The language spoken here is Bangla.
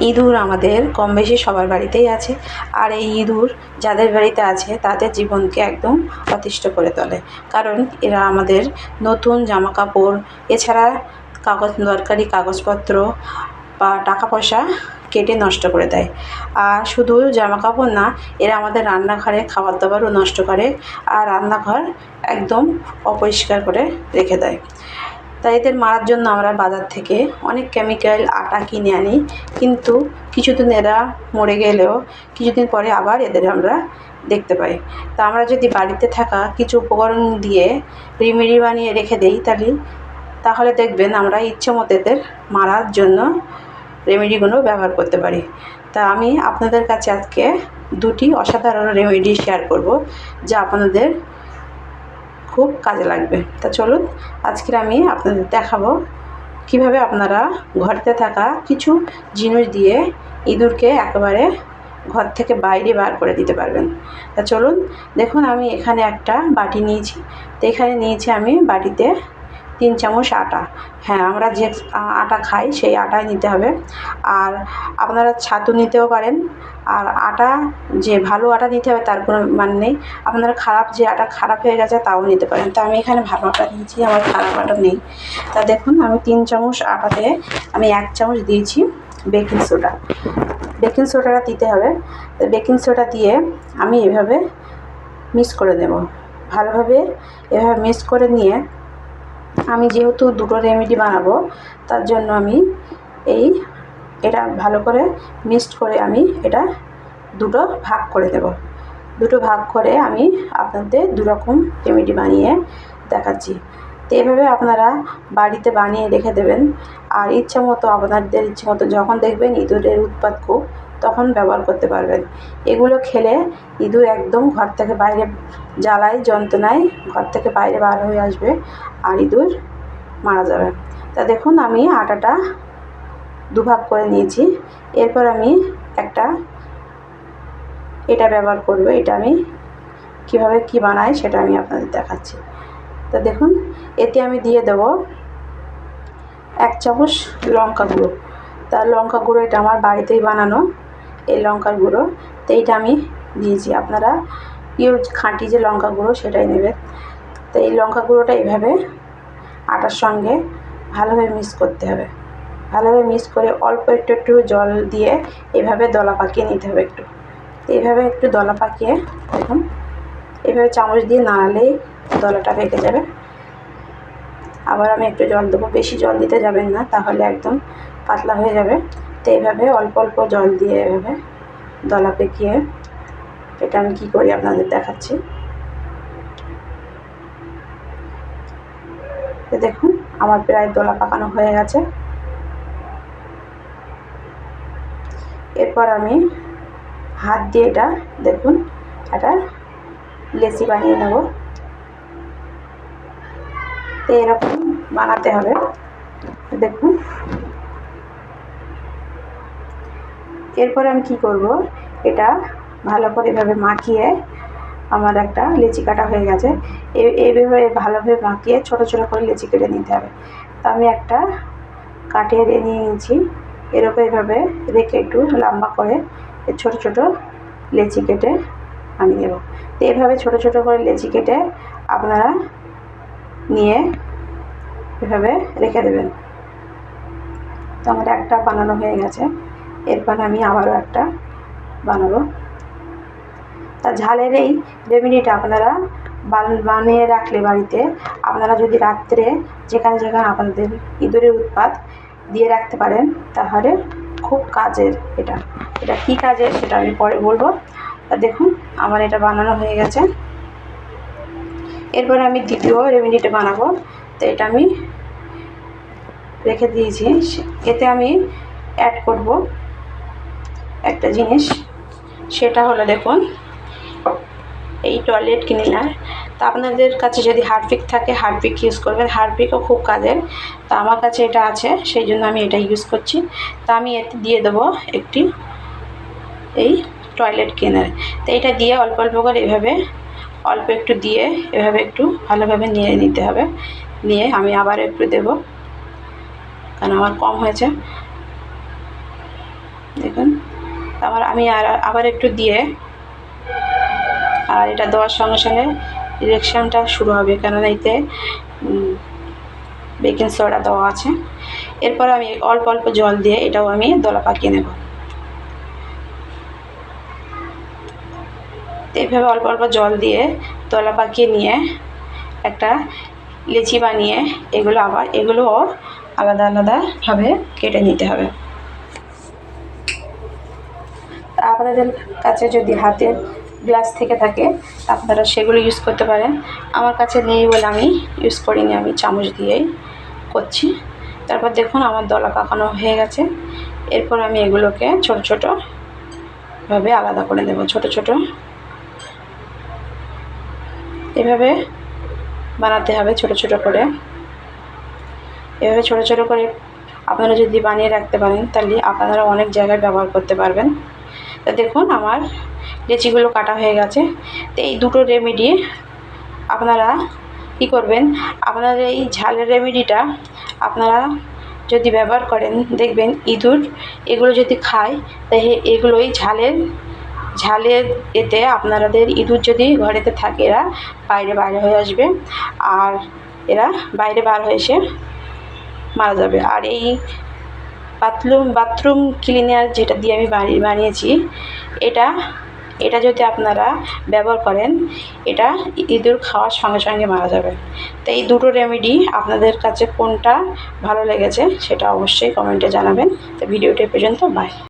ইঁদুর আমাদের কম বেশি সবার বাড়িতেই আছে। আর এই ইঁদুর যাদের বাড়িতে আছে, তাদের জীবনকে একদম অতিষ্ঠ করে তোলে। কারণ এরা আমাদের নতুন জামা কাপড় এছাড়া কাগজ, দরকারি কাগজপত্র বা টাকা পয়সা কেটে নষ্ট করে দেয়। আর শুধু জামা কাপড় না, এরা আমাদের রান্নাঘরে খাবার দাবারও নষ্ট করে, আর রান্নাঘর একদম অপরিষ্কার করে রেখে দেয়। এদের মারার জন্য আমরা বাজার থেকে অনেক কেমিক্যাল আটা কিনে আনি। কিন্তু কিছুদিন এরা মরে গেলেও কিছুদিন পরে আবার এদের আমরা দেখতে পাই। তা আমরা যদি বাড়িতে থাকা কিছু উপকরণ দিয়ে রিমেডি বানিয়ে রেখে দিই তাহলে তাহলে দেখবেন আমরা ইচ্ছে মতো এদের মারার জন্য রেমেডিগুলো ব্যবহার করতে পারি। তা আমি আপনাদের কাছে আজকে দুটি অসাধারণ রেমেডি শেয়ার করব, যা আপনাদের খুব কাজে লাগবে। তা চলুন, আজকের আমি আপনাদের দেখাবো কীভাবে আপনারা ঘরতে থাকা কিছু জিনিস দিয়ে ইঁদুরকে একেবারে ঘর থেকে বাইরে বার করে দিতে পারবেন। তা চলুন, দেখুন আমি এখানে একটা বাটি নিয়েছি। তো এখানে নিয়েছি আমি বাটিতে তিন চামচ আটা। হ্যাঁ আমরা যে আটা খাই সেই আটাই নিতে হবে। আর আপনারা ছাতু নিতেও পারেন। আর আটা, যে ভালো আটা নিতে হবে তার কোনো মানে নেই। আপনারা খারাপ যে আটা খারাপ হয়ে গেছে তাও নিতে পারেন। তা আমি এখানে ভালো আটা নিয়েছি, আমার খারাপ আটা নেই। তা দেখুন, আমি তিন চামচ আটাতে আমি এক চামচ দিয়েছি বেকিং সোডা। বেকিং সোডাটা দিতে হবে। বেকিং সোডা দিয়ে আমি এভাবে মিক্স করে দেব ভালোভাবে এভাবে মিক্স করে নিয়ে আমি যেহেতু দুটো রেমেডি বানাবো, তার জন্য আমি এই এটা ভালো করে মিক্সড করে আমি এটা দুটো ভাগ করে দেব। দুটো ভাগ করে আমি আপনাদের দুরকম রেমেডি বানিয়ে দেখাচ্ছি। তো এভাবে আপনারা বাড়িতে বানিয়ে রেখে দেবেন। আর ইচ্ছা মতো আপনাদের ইচ্ছে মতো যখন দেখবেন ইঁদুরের উৎপাত খুব তখন ব্যবহার করতে পারবেন। এগুলো খেলে ইঁদুর একদম ঘর থেকে বাইরে জ্বালায়, যন্ত্রণায় ঘর থেকে বাইরে বার হয়ে আসবে আর ইঁদুর মারা যাবে। তা দেখুন, আমি আটাটা দুভাগ করে নিয়েছি। এরপর আমি একটা এটা ব্যবহার করব। এটা আমি কীভাবে কি বানাই সেটা আমি আপনাদের দেখাচ্ছি। তা দেখুন, এতে আমি দিয়ে দেব এক চামচ লঙ্কা গুঁড়ো। তা লঙ্কা গুঁড়ো এটা আমার বাড়িতেই বানানো। এই লঙ্কার গুঁড়ো, তো এইটা আমি দিয়েছি। আপনারা ইউজ খাঁটি যে লঙ্কা গুঁড়ো, সেটাই নেবেন। তো এই লঙ্কা গুঁড়োটা এইভাবে আটার সঙ্গে ভালোভাবে মিক্স করতে হবে। ভালোভাবে মিক্স করে অল্প একটু একটু জল দিয়ে এভাবে দলা পাকিয়ে নিতে হবে একটু। এইভাবে একটু দলা পাকিয়ে দেখুন এভাবে চামচ দিয়ে নাড়ালেই দলাটা পেকে যাবে। আবার আমি একটু জল দেবো। বেশি জল দিতে যাবেন না, তাহলে একদম পাতলা হয়ে যাবে। তো এভাবে, অল্প অল্প জল দিয়ে এভাবে দলা পেকিয়ে এটা আমি কী করি আপনাদের দেখাচ্ছি। দেখুন, আমার প্রায় দোলা পাকানো হয়ে গেছে। এরপর আমি হাত দিয়ে এটা দেখুন, একটা লেসি বানিয়ে নেব। এরকম বানাতে হবে। দেখুন এরপর আমি কি করব? এটা ভালো করে এভাবে মাখিয়ে আমার একটা লেচি কাটা হয়ে গেছে। এইভাবে ভালোভাবে মাখিয়ে ছোটো ছোটো করে লেচি কেটে নিতে হবে। তো আমি একটা এ নিয়ে নিয়েছি। এরকম এভাবে রেখে একটু লম্বা করে ছোটো ছোটো লেচি কেটে আমি নেব। তো এভাবে ছোটো ছোটো করে লেচি কেটে আপনারা নিয়ে এভাবে রেখে দেবেন। তো আমার একটা বানানো হয়ে গেছে। এরপর আমি আবারও একটা বানাবো। তা ঝালের এই রেমেডিটা আপনারা বানিয়ে রাখলে বাড়িতে আপনারা যদি রাত্রে যেখানে যেখানে আপনাদের ইঁদুরের উৎপাত দিয়ে রাখতে পারেন, তাহলে খুব কাজের এটা। এটা কী কাজের সেটা আমি পরে বলব। তা দেখুন, আমার এটা বানানো হয়ে গেছে। এরপরে আমি দ্বিতীয় রেমেডিটা বানাবো। তো এটা আমি রেখে দিয়েছি। এতে আমি অ্যাড করব। একটা জিনিস, সেটা হলো দেখুন, এই টয়লেট ক্লিনার তা আপনাদের কাছে যদি হারপিক থাকে হারপিক ইউজ করবেন। হারপিকও খুব কাজের। তা আমার কাছে এটা আছে, সেই জন্য আমি এটা ইউজ করছি। তা আমি এতে দিয়ে দেবো একটি এই টয়লেট ক্লিনার তো এটা দিয়ে অল্প অল্প করে এভাবে, অল্প একটু দিয়ে এভাবে একটু ভালোভাবে নিয়ে নিতে হবে। নিয়ে আমি আবার একটু দেব, কারণ আমার কম হয়েছে। দেখুন আবার আমি আর আবার একটু দিয়ে আর এটা দেওয়ার সঙ্গে সঙ্গে রিয়াকশানটা শুরু হবে। কেননা এতে বেকিং সোডা দেওয়া আছে। এরপর আমি অল্প অল্প জল দিয়ে এটাও আমি দলা পাকিয়ে নেব। এইভাবে অল্প অল্প জল দিয়ে দলা পাকিয়ে নিয়ে একটা লেচি বানিয়ে এগুলো আবার, এগুলোও আলাদা আলাদাভাবে কেটে নিতে হবে তা আপনাদের কাছে যদি হাতের গ্লাস থেকে থাকে, আপনারা সেগুলো ইউজ করতে পারেন। আমার কাছে নেই বলে আমি ইউজ করিনি, আমি চামচ দিয়েই করছি। তারপর দেখুন আমার দলা পাকানো হয়ে গেছে। এরপর আমি এগুলোকে ছোট ছোট ভাবে আলাদা করে দেবো, ছোট ছোট। এভাবে বানাতে হবে, ছোট ছোট করে। এভাবে ছোট ছোট করে আপনারা যদি বানিয়ে রাখতে পারেন, তাহলে আপনারা অনেক জায়গায় ব্যবহার করতে পারবেন। তা দেখুন আমার লেচিগুলো কাটা হয়ে গেছে। তো এই দুটো রেমেডি আপনারা কী করবেন? আপনারা এই ঝালের রেমেডিটা আপনারা যদি ব্যবহার করেন, দেখবেন ইঁদুর এগুলো যদি খায়, তাহলে এগুলোই ঝালের ঝালের এতে আপনাদের ইঁদুর যদি ঘরেতে থাকে, এরা বাইরে বাইরে হয়ে আসবে আর এরা বাইরে বার হয়ে এসে মারা যাবে। আর এই বাথরুম বাথরুম ক্লিনার যেটা দিয়ে আমি বানিয়ে বানিয়েছি, এটা এটা যদি আপনারা ব্যবহার করেন, এটা ইঁদুর খাওয়ার সঙ্গে সঙ্গে মারা যাবে। তো এই দুটো রেমেডি আপনাদের কাছে কোনটা ভালো লেগেছে সেটা অবশ্যই কমেন্টে জানাবেন। তো ভিডিওটি পর্যন্ত বাই